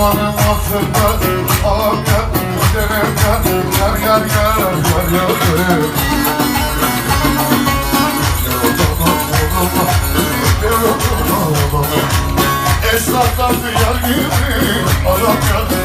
Amanım affetmedim Ağam geldim denetmedim Yer yer yer yer yer Esnaftan bir yer gibi Adam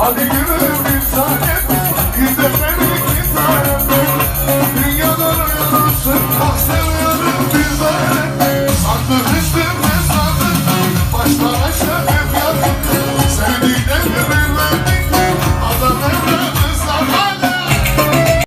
Hadi yürü bir sahip Güzel beni bir sahip Dünyadan uyanırsın Bak seviyorum bir sahip Artık That's all.